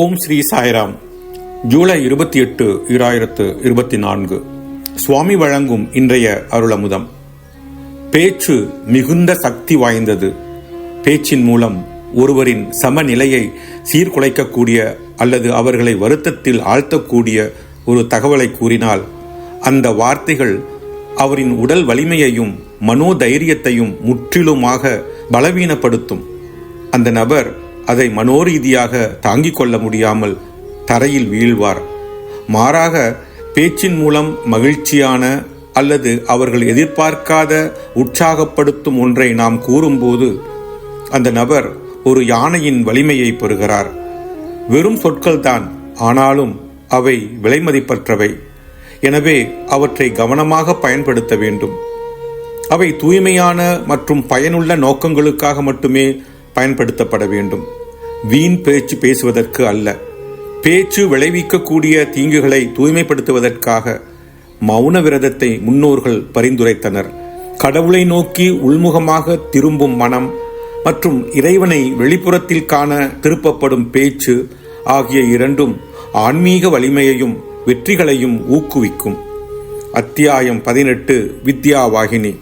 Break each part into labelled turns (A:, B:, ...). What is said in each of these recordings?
A: ஓம் ஸ்ரீ சாய்ராம். ஜூலை இருபத்தி எட்டு இராயிரத்து இருபத்தி நான்கு சுவாமி வழங்கும் இன்றைய அருளமுதம். பேச்சு மிகுந்த சக்தி வாய்ந்தது. பேச்சின் மூலம் ஒருவரின் சமநிலையை சீர்குலைக்கக்கூடிய அல்லது அவர்களை வருத்தத்தில் ஆழ்த்தக்கூடிய ஒரு தகவலை கூறினால் அந்த வார்த்தைகள் அவரின் உடல் வலிமையையும் மனோதைரியத்தையும் முற்றிலுமாக பலவீனப்படுத்தும். அந்த நபர் அதை மனோரீதியாக தாங்கிக் கொள்ள முடியாமல் தரையில் வீழ்வார். மாறாக பேச்சின் மூலம் மகிழ்ச்சியான அல்லது அவர்கள் எதிர்பார்க்காத உற்சாகப்படுத்தும் ஒன்றை நாம் கூறும்போது அந்த நபர் ஒரு யானையின் வலிமையை பெறுகிறார். வெறும் சொற்கள்தான் ஆனாலும் அவை விலைமதிப்பற்றவை எனவே அவற்றை கவனமாக பயன்படுத்த வேண்டும். அவை தூய்மையான மற்றும் பயனுள்ள நோக்கங்களுக்காக மட்டுமே பயன்படுத்தப்பட வேண்டும். வீண் பேச்சு பேசுவதற்கு அல்ல. பேச்சு விளைவிக்கக்கூடிய தீங்குகளை தூய்மைப்படுத்துவதற்காக மௌன விரதத்தை முன்னோர்கள் பரிந்துரைத்தனர். கடவுளை நோக்கி உள்முகமாக திரும்பும் மனம் மற்றும் இறைவனை வெளிப்புறத்தில் காண திருப்பப்படும் பேச்சு ஆகிய இரண்டும் ஆன்மீக வலிமையையும் வெற்றிகளையும் ஊக்குவிக்கும். அத்தியாயம் பதினெட்டு வித்யாவாகினி.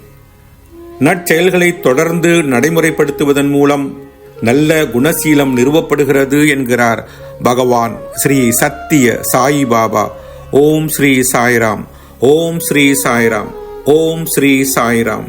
A: நற்செயல்களை தொடர்ந்து நடைமுறைப்படுத்துவதன் மூலம் நல்ல குணசீலம் நிறுவப்படுகிறது என்கிறார். பகவான் ஸ்ரீ சத்திய சாயி பாபா. ஓம் ஸ்ரீ சாய்ராம். ஓம் ஸ்ரீ சாய்ராம். ஓம் ஸ்ரீ சாய்ராம்.